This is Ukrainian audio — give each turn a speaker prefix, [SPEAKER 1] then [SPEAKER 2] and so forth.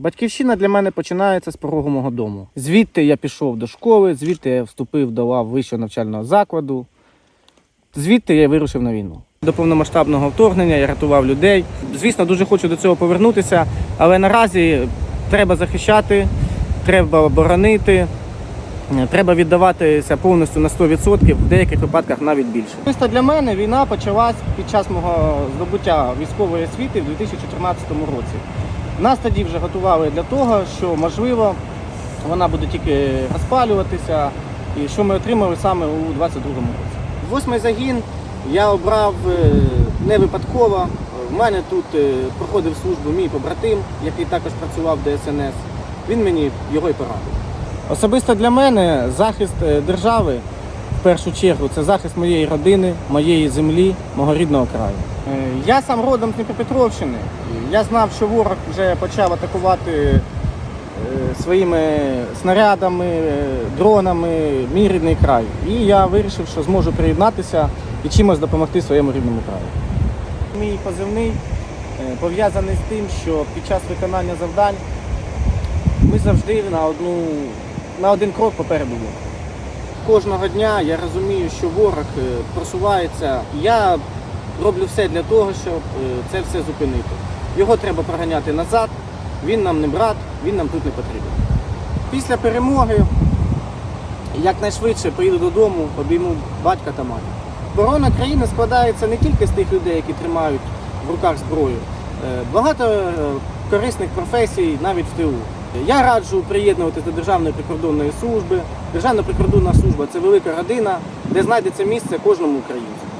[SPEAKER 1] Батьківщина для мене починається з порогу мого дому. Звідти я пішов до школи, звідти я вступив до лав вищого навчального закладу. Звідти я вирушив на війну. До повномасштабного вторгнення я рятував людей. Звісно, дуже хочу до цього повернутися, але наразі треба захищати, треба боронити, треба віддаватися повністю на 100%, в деяких випадках навіть більше. Особисто для мене війна почалась під час мого здобуття військової освіти в 2014 році. Нас тоді вже готували для того, що можливо вона буде тільки розпалюватися, і що ми отримали саме у 22-му році. Восьмий загін я обрав е, не випадково. В мене тут е, проходив службу мій побратим, який також працював в ДСНС. Він мені його й порадив. Особисто для мене захист е, держави першу чергу це захист моєї родини, моєї землі, мого рідного краю. Е, Я сам родом з Дніпропетровщини. Я знав, що ворог вже почав атакувати е, своїми снарядами, е, дронами мій рідний край. І я вирішив, що зможу приєднатися і чимось допомогти своєму рідному краю. Мій позивний пов'язаний з тим, що під час виконання завдань ми завжди на одну на один крок попереду. Кожного дня я розумію, що ворог е, просувається. Я роблю все для того, щоб е, це все зупинити. Його треба проганяти назад. Він нам не брат, він нам тут не потрібен. Після перемоги якнайшвидше поїду додому, обійму батька та матір. Оборона країни складається не тільки з тих людей, які тримають в руках зброю. Е, Багато корисних професій навіть в тилу. Я раджу приєднуватися до Державної прикордонної служби. Державна прикордонна служба це велика родина, де знайдеться місце кожному українцю.